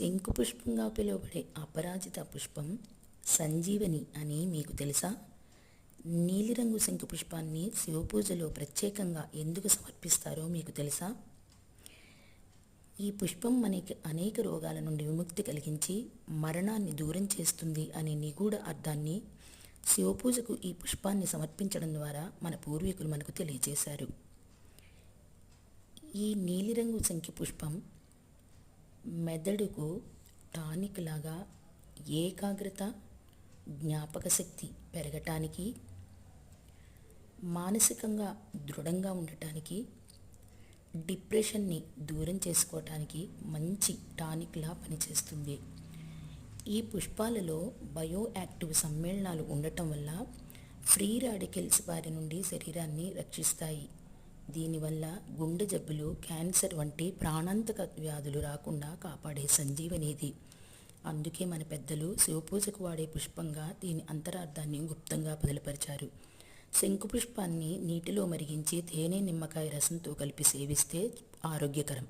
శంకు పుష్పంగా పిలువబడే అపరాజిత పుష్పం సంజీవని అని మీకు తెలుసా? నీలిరంగు శంకు పుష్పాన్ని శివపూజలో ప్రత్యేకంగా ఎందుకు సమర్పిస్తారో మీకు తెలుసా? ఈ పుష్పం మనకి అనేక రోగాల నుండి విముక్తి కలిగించి మరణాన్ని దూరం చేస్తుంది అనే నిగూఢ అర్థాన్ని శివపూజకు ఈ పుష్పాన్ని సమర్పించడం ద్వారా మన పూర్వీకులు మనకు తెలియజేశారు. ఈ నీలిరంగు శంఖి పుష్పం మెదడుకు టానిక్ లాగా ఏకాగ్రత జ్ఞాపక శక్తి పెరగటానికి మానసికంగా దృఢంగా ఉండటానికి డిప్రెషన్ని దూరం చేసుకోవటానికి మంచి టానిక్లా పనిచేస్తుంది. ఈ పుష్పాలలో బయో యాక్టివ్ సమ్మేళనాలు ఉండటం వల్ల ఫ్రీ రాడికల్స్ బారి నుండి శరీరాన్ని రక్షిస్తాయి. దీనివల్ల గుండె జబ్బులు క్యాన్సర్ వంటి ప్రాణాంతక వ్యాధులు రాకుండా కాపాడే సంజీవనేది అందుకే మన పెద్దలు శివపూజకు వాడే పుష్పంగా దీని అంతరార్థాన్ని గుప్తంగా బదులుపరిచారు. శంకు పుష్పాన్ని నీటిలో మరిగించి తేనె నిమ్మకాయ రసంతో కలిపి సేవిస్తే ఆరోగ్యకరం.